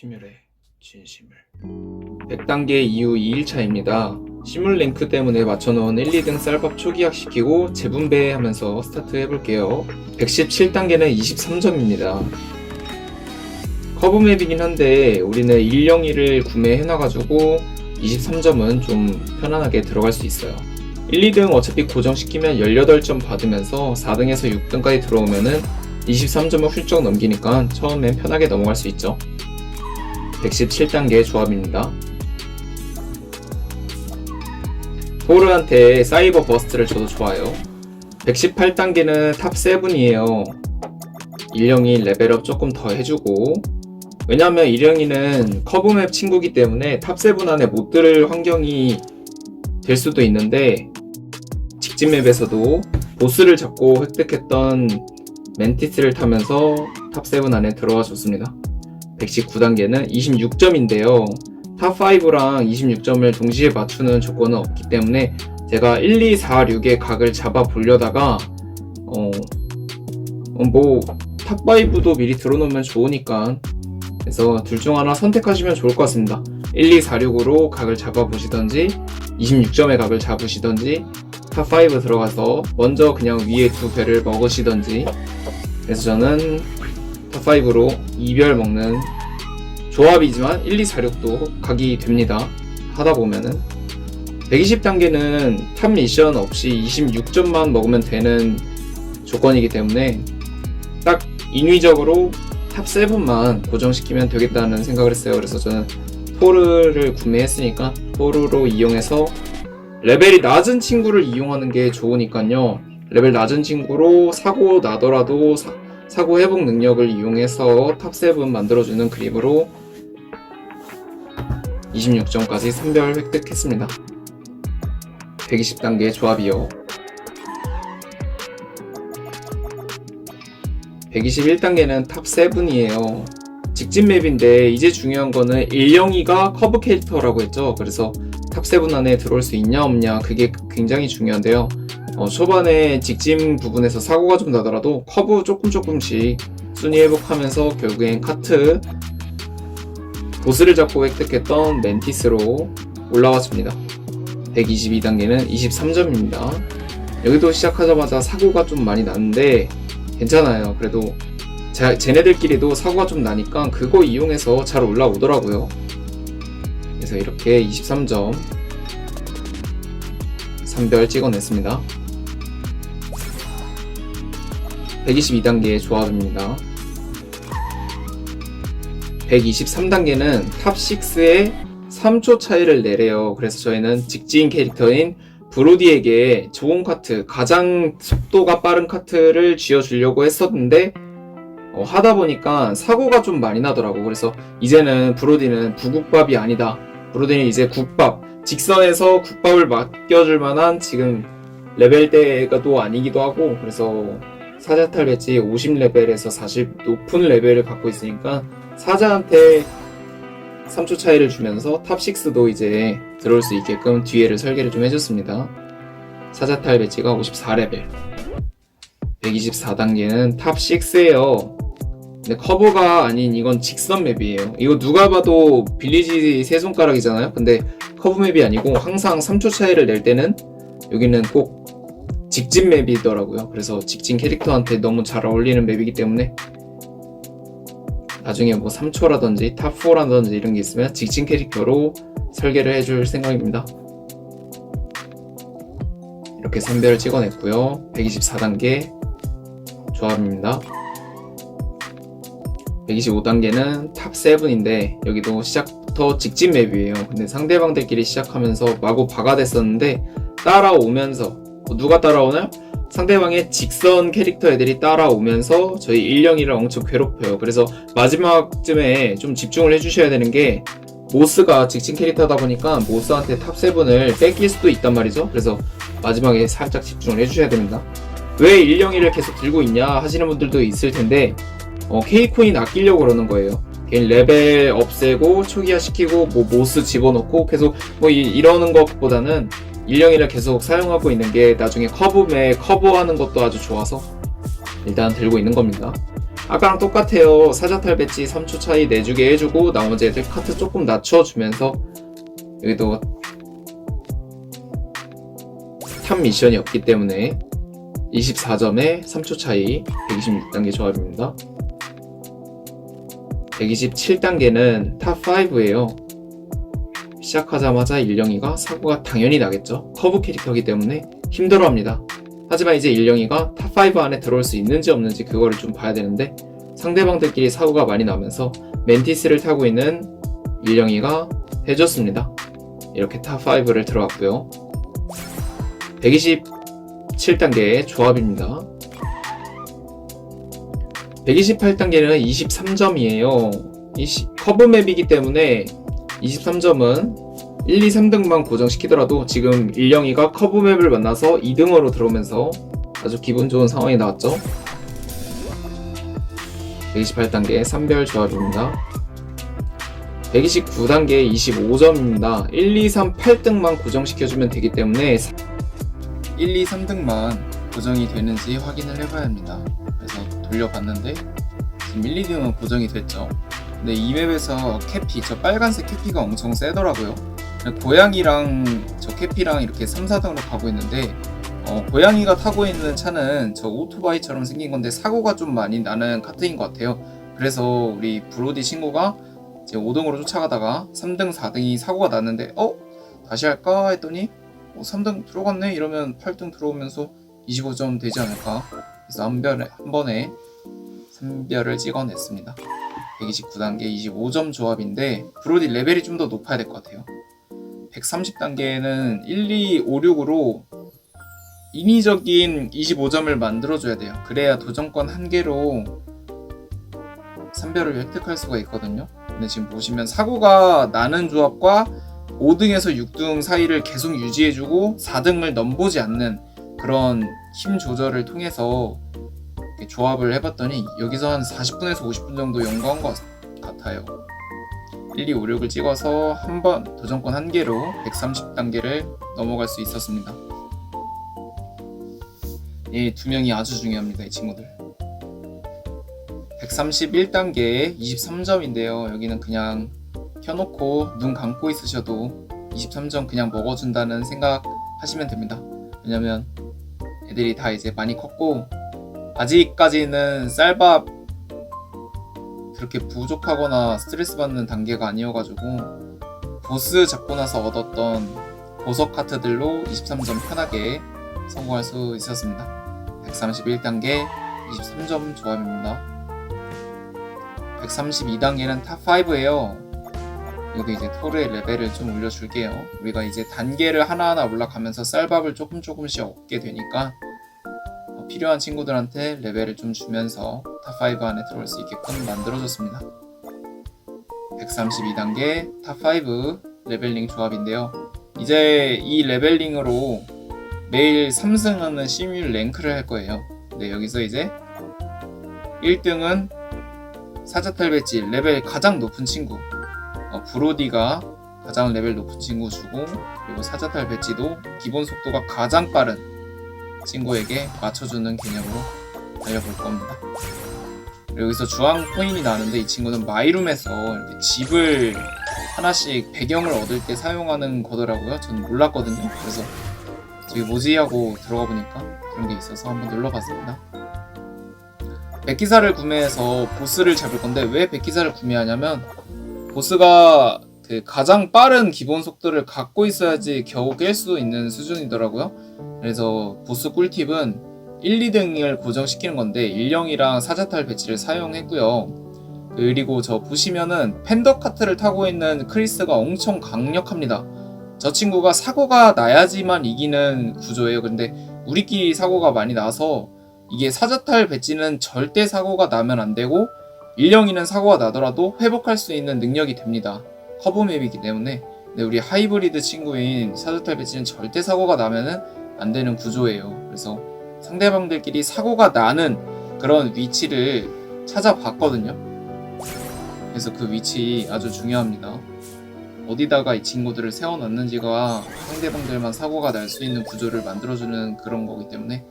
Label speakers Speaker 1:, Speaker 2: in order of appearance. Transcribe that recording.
Speaker 1: 심혈의 진심을 100단계 이후 2일차입니다. 시뮬링크 때문에 맞춰놓은 1, 2등 쌀밥 초기화 시키고 재분배하면서 스타트 해볼게요. 117단계는 23점입니다. 커브 맵이긴 한데 우리는 102를 구매해놔가지고 23점은 좀 편안하게 들어갈 수 있어요. 1, 2등 어차피 고정시키면 18점 받으면서 4등에서 6등까지 들어오면은 23점을 훌쩍 넘기니까 처음엔 편하게 넘어갈 수 있죠. 117단계 조합입니다. 토르한테 사이버 버스트를 줘도 좋아요. 118단계는 탑 7이에요. 일령이 레벨업 조금 더 해주고 왜냐면 일령이는 커브맵 친구기 때문에 탑7 안에 못 들을 환경이 될 수도 있는데 직진 맵에서도 보스를 잡고 획득했던 멘티스를 타면서 탑7 안에 들어와 줬습니다. 119단계는 26점인데요. 탑5랑 26점을 동시에 맞추는 조건은 없기 때문에 제가 1, 2, 4, 6의 각을 잡아 보려다가 어, 어, 뭐 탑5도 미리 들어놓으면 좋으니까 그래서 둘 중 하나 선택하시면 좋을 것 같습니다. 1, 2, 4, 6으로 각을 잡아 보시던지 26점의 각을 잡으시던지 탑5 들어가서 먼저 그냥 위에 두 배를 먹으시던지 그래서 저는 탑 5로 이별 먹는 조합이지만 1, 2, 4, 6도 각이 됩니다. 하다 보면은 120단계는 탑 미션 없이 26점만 먹으면 되는 조건이기 때문에 딱 인위적으로 탑 7만 고정시키면 되겠다는 생각을 했어요. 그래서 저는 토르를 구매했으니까 토르로 이용해서 레벨이 낮은 친구를 이용하는 게 좋으니까요. 레벨 낮은 친구로 사고 나더라도 사, 사고 회복 능력을 이용해서 탑7 만들어주는 그림으로 26점까지 선별 획득했습니다. 120단계 조합이요. 121단계는 탑7이에요. 직진 맵인데 이제 중요한 거는 102가 커브 캐릭터라고 했죠. 그래서 탑7 안에 들어올 수 있냐 없냐 그게 굉장히 중요한데요. 어, 초반에 직진 부분에서 사고가 좀 나더라도 커브 조금 조금씩 순위 회복하면서 결국엔 카트 보스를 잡고 획득했던 멘티스로 올라왔습니다. 122단계는 23점입니다. 여기도 시작하자마자 사고가 좀 많이 났는데 괜찮아요. 그래도 자, 쟤네들끼리도 사고가 좀 나니까 그거 이용해서 잘 올라오더라고요. 그래서 이렇게 23점 선별 찍어냈습니다. 122단계의 조합입니다. 123단계는 탑6에 3초 차이를 내래요. 그래서 저희는 직진 캐릭터인 브로디에게 좋은 카트, 가장 속도가 빠른 카트를 쥐어주려고 했었는데, 어, 하다 보니까 사고가 좀 많이 나더라고. 그래서 이제는 브로디는 부국밥이 아니다. 브로디는 이제 국밥, 직선에서 국밥을 맡겨줄 만한 지금 레벨대가 또 아니기도 하고, 그래서 사자탈 배지 50레벨에서 40 높은 레벨을 갖고 있으니까 사자한테 3초 차이를 주면서 탑6도 이제 들어올 수 있게끔 뒤에를 설계를 좀 해줬습니다. 사자탈 배지가 54레벨. 124단계는 탑6에요. 근데 커브가 아닌 이건 직선 맵이에요. 이거 누가 봐도 빌리지 세 손가락이잖아요? 근데 커브 맵이 아니고 항상 3초 차이를 낼 때는 여기는 꼭 직진 맵이더라고요 그래서 직진 캐릭터한테 너무 잘 어울리는 맵이기 때문에 나중에 뭐 3초라든지 탑4라든지 이런 게 있으면 직진 캐릭터로 설계를 해줄 생각입니다. 이렇게 선별을 찍어냈고요. 124단계 조합입니다. 125단계는 탑7인데 여기도 시작부터 직진 맵이에요. 근데 상대방들끼리 시작하면서 마구 바가 됐었는데 따라오면서 뭐 누가 따라오나요? 상대방의 직선 캐릭터 애들이 따라오면서 저희 일령이를 엄청 괴롭혀요. 그래서 마지막쯤에 좀 집중을 해주셔야 되는 게 모스가 직진 캐릭터다 보니까 모스한테 탑 7을 뺏길 수도 있단 말이죠. 그래서 마지막에 살짝 집중을 해주셔야 됩니다. 왜 일령이를 계속 들고 있냐 하시는 분들도 있을 텐데 어, K코인 아끼려고 그러는 거예요. 걔 레벨 없애고 초기화 시키고 뭐 모스 집어넣고 계속 뭐 이, 이러는 것보다는 일령이를 계속 사용하고 있는 게 나중에 커브에 커버하는 것도 아주 좋아서 일단 들고 있는 겁니다. 아까랑 똑같아요. 사자탈 배치 3초 차이 내주게 해주고 나머지 애들 카트 조금 낮춰주면서 여기도 탑 미션이 없기 때문에 24점에 3초 차이 126단계 조합입니다. 127단계는 탑 5예요. 시작하자마자 일령이가 사고가 당연히 나겠죠. 커브 캐릭터이기 때문에 힘들어합니다. 하지만 이제 일령이가 탑5 안에 들어올 수 있는지 없는지 그거를 좀 봐야 되는데 상대방들끼리 사고가 많이 나면서 멘티스를 타고 있는 일령이가 해줬습니다. 이렇게 탑5를 들어왔고요. 127단계의 조합입니다. 128단계는 23점이에요. 커브 맵이기 때문에 23점은 1, 2, 3등만 고정시키더라도 지금 일령이가 커브 맵을 만나서 2등으로 들어오면서 아주 기분 좋은 상황이 나왔죠. 128단계 3별 조합입니다. 129단계 25점입니다. 1, 2, 3, 8등만 고정시켜주면 되기 때문에 1, 2, 3등만 고정이 되는지 확인을 해봐야 합니다. 그래서 돌려봤는데 지금 1, 2등은 고정이 됐죠. 근데 이 맵에서 캐피, 저 빨간색 캐피가 엄청 세더라고요. 고양이랑 저 캐피랑 이렇게 3, 4등으로 가고 있는데 어, 고양이가 타고 있는 차는 저 오토바이처럼 생긴 건데 사고가 좀 많이 나는 카트인 것 같아요. 그래서 우리 브로디 친구가 이제 5등으로 쫓아가다가 3등, 4등이 사고가 났는데 어? 다시 할까 했더니 어, 3등 들어갔네 이러면 8등 들어오면서 25점 되지 않을까 그래서 한, 별에, 한 번에 3별을 찍어냈습니다 129단계 25점 조합인데 브로디 레벨이 좀 더 높아야 될 것 같아요. 130단계는 1, 2, 5, 6으로 인위적인 25점을 만들어줘야 돼요. 그래야 도전권 한 개로 3별을 획득할 수가 있거든요. 근데 지금 보시면 사고가 나는 조합과 5등에서 6등 사이를 계속 유지해주고 4등을 넘보지 않는 그런 힘 조절을 통해서 조합을 해봤더니 여기서 한 40분에서 50분 정도 연구한 것 같아요. 1, 2, 5, 6을 찍어서 한 번 도전권 한 개로 130단계를 넘어갈 수 있었습니다. 이 두 명이 아주 중요합니다, 이 친구들. 131단계 23점인데요. 여기는 그냥 켜놓고 눈 감고 있으셔도 23점 그냥 먹어준다는 생각 하시면 됩니다. 왜냐면 애들이 다 이제 많이 컸고 아직까지는 쌀밥 그렇게 부족하거나 스트레스 받는 단계가 아니어가지고 보스 잡고 나서 얻었던 보석 카트들로 23점 편하게 성공할 수 있었습니다. 131단계 23점 조합입니다. 132단계는 탑5예요. 여기 이제 토르의 레벨을 좀 올려줄게요. 우리가 이제 단계를 하나하나 올라가면서 쌀밥을 조금 조금씩 얻게 되니까 어, 필요한 친구들한테 레벨을 좀 주면서 탑5 안에 들어올 수 있게끔 만들어줬습니다. 132단계 탑5 레벨링 조합인데요. 이제 이 레벨링으로 매일 3승하는 시뮬 랭크를 할 거예요. 네, 여기서 이제 1등은 사자탈 배지 레벨 가장 높은 친구 어, 브로디가 가장 레벨 높은 친구 주고 그리고 사자탈 배지도 기본 속도가 가장 빠른 친구에게 맞춰주는 개념으로 알려볼 겁니다. 여기서 주황 코인이 나는데 이 친구는 마이룸에서 이렇게 집을 하나씩 배경을 얻을 때 사용하는 거더라고요. 저는 몰랐거든요. 그래서 저기 뭐지 하고 들어가 보니까 그런 게 있어서 한번 눌러봤습니다. 백기사를 구매해서 보스를 잡을 건데 왜 백기사를 구매하냐면 보스가 그 가장 빠른 기본 속도를 갖고 있어야지 겨우 깰 수 있는 수준이더라고요. 그래서 보스 꿀팁은 1, 2등을 고정시키는 건데 일령이랑 사자탈 배치를 사용했고요. 그리고 저 보시면은 팬더 카트를 타고 있는 크리스가 엄청 강력합니다. 저 친구가 사고가 나야지만 이기는 구조예요. 근데 우리끼리 사고가 많이 나서 이게 사자탈 배치는 절대 사고가 나면 안 되고 일령이는 사고가 나더라도 회복할 수 있는 능력이 됩니다. 커브 맵이기 때문에 근데 우리 하이브리드 친구인 사자탈 배치는 절대 사고가 나면은 안 되는 구조예요. 그래서 상대방들끼리 사고가 나는 그런 위치를 찾아봤거든요. 그래서 그 위치 아주 중요합니다. 어디다가 이 친구들을 세워놨는지가 상대방들만 사고가 날 수 있는 구조를 만들어주는 그런 거기 때문에